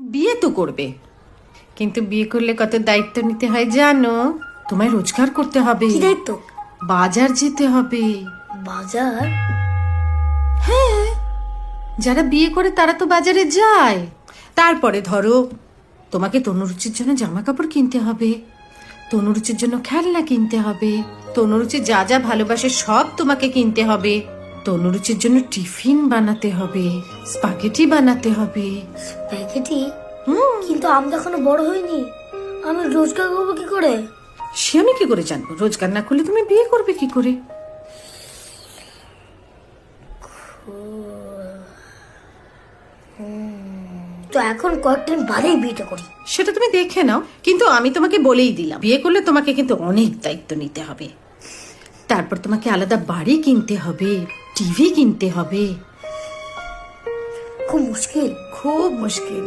বিয়ে তো করবে। কিন্তু বিয়ে করলে কত দায়িত্ব নিতে হয় জানো? তোমায় রোজগার করতে হবে। কি দায়িত্ব? বাজার যেতে হবে। বাজার? হ্যাঁ। যারা বিয়ে করে তারা তো বাজারে যায়। তারপরে ধরো তোমাকে তনুরুচির জন্য জামা কাপড় কিনতে হবে। তনুরুচির জন্য খেলনা কিনতে হবে। তনুরুচি যা যা ভালোবাসে সব তোমাকে কিনতে হবে। তনুরুচির জন্য টিফিন বানাতে হবে স্পাগেটি বানাতে হবে। হুম। কিন্তু আমি তো এখনও বড় হইনি আমি রোজগার করব কি করে? সে আমি কি করে জানব? রোজগার না করলে তুমি বিয়ে করবে কি করে? তো এখন কয়েকদিন বাদেই বিয়েটা করি। সেটা তুমি দেখে নাও। কিন্তু আমি তোমাকে বলেই দিলাম বিয়ে করলে তোমাকে কিন্তু অনেক দায়িত্ব নিতে হবে। তারপর তোমাকে আলাদা বাড়ি কিনতে হবে টিভি কিনতে হবে। খুব মুশকিল। খুব মুশকিল।